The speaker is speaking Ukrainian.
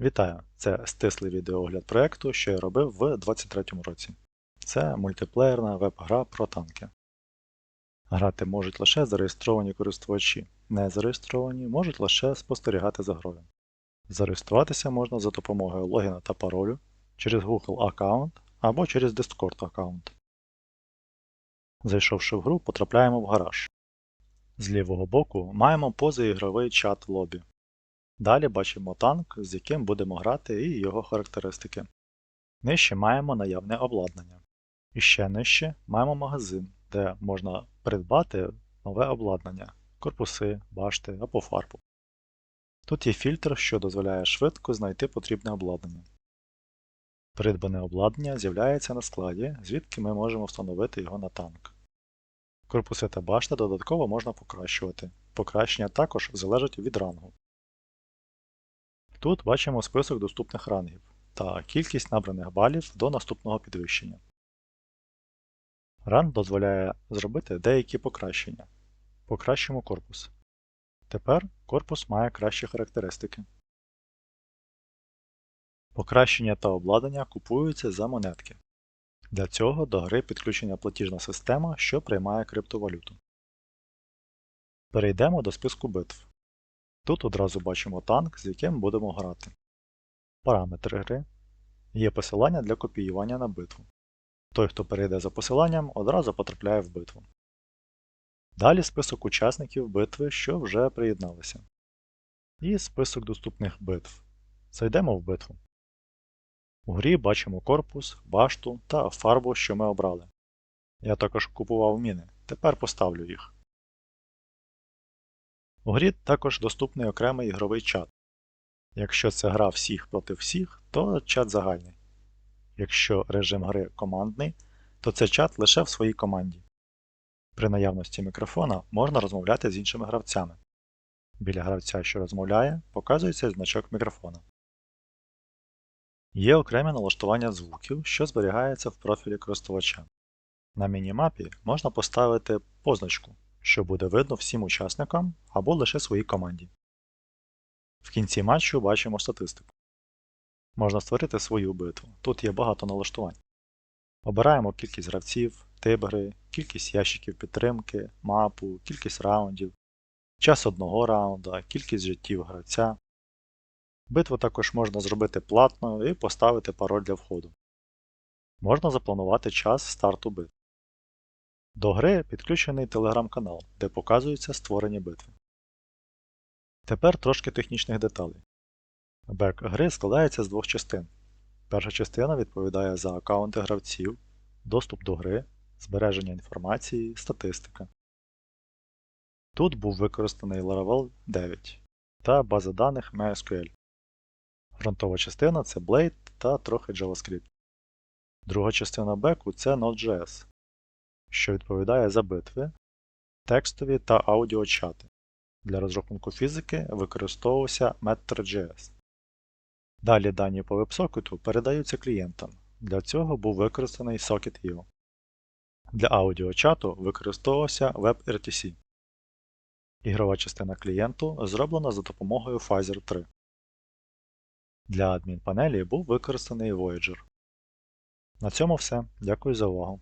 Вітаю! Це стислий відеоогляд проєкту, що я робив в 2023 році. Це мультиплеєрна веб-гра про танки. Грати можуть лише зареєстровані користувачі, не зареєстровані можуть лише спостерігати за грою. Зареєструватися можна за допомогою логіна та паролю через Google аккаунт або через Discord аккаунт. Зайшовши в гру, потрапляємо в гараж. З лівого боку маємо позаігровий чат лобі. Далі бачимо танк, з яким будемо грати і його характеристики. Нижче маємо наявне обладнання. І ще нижче маємо магазин, де можна придбати нове обладнання, корпуси, башти або фарбу. Тут є фільтр, що дозволяє швидко знайти потрібне обладнання. Придбане обладнання з'являється на складі, звідки ми можемо встановити його на танк. Корпуси та башти додатково можна покращувати. Покращення також залежить від рангу. Тут бачимо список доступних рангів та кількість набраних балів до наступного підвищення. Ранг дозволяє зробити деякі покращення. Покращимо корпус. Тепер корпус має кращі характеристики. Покращення та обладнання купуються за монетки. Для цього до гри підключена платіжна система, що приймає криптовалюту. Перейдемо до списку битв. Тут одразу бачимо танк, з яким будемо грати. Параметри гри. Є посилання для копіювання на битву. Той, хто перейде за посиланням, одразу потрапляє в битву. Далі список учасників битви, що вже приєдналися. І список доступних битв. Зайдемо в битву. У грі бачимо корпус, башту та фарбу, що ми обрали. Я також купував міни, тепер поставлю їх. У грі також доступний окремий ігровий чат. Якщо це гра всіх проти всіх, то чат загальний. Якщо режим гри командний, то це чат лише в своїй команді. При наявності мікрофона можна розмовляти з іншими гравцями. Біля гравця, що розмовляє, показується значок мікрофона. Є окремі налаштування звуків, що зберігається в профілі користувача. На мінімапі можна поставити позначку, що буде видно всім учасникам або лише своїй команді. В кінці матчу бачимо статистику. Можна створити свою битву. Тут є багато налаштувань. Обираємо кількість гравців, тип кількість ящиків підтримки, мапу, кількість раундів, час одного раунда, кількість життів гравця. Битву також можна зробити платною і поставити пароль для входу. Можна запланувати час старту битви. До гри підключений телеграм-канал, де показуються створені битви. Тепер трошки технічних деталей. Бек гри складається з двох частин. Перша частина відповідає за аккаунти гравців, доступ до гри, збереження інформації, статистика. Тут був використаний Laravel 9 та база даних MySQL. Фронтова частина це Blade та трохи JavaScript. Друга частина беку це Node.js, що відповідає за битви, текстові та аудіочати. Для розрахунку фізики використовувався Matter.js. Далі дані по вебсокету передаються клієнтам. Для цього був використаний Socket.io. Для аудіочату використовувався WebRTC. Ігрова частина клієнту зроблена за допомогою Pfizer 3. Для адмінпанелі був використаний Voyager. На цьому все. Дякую за увагу.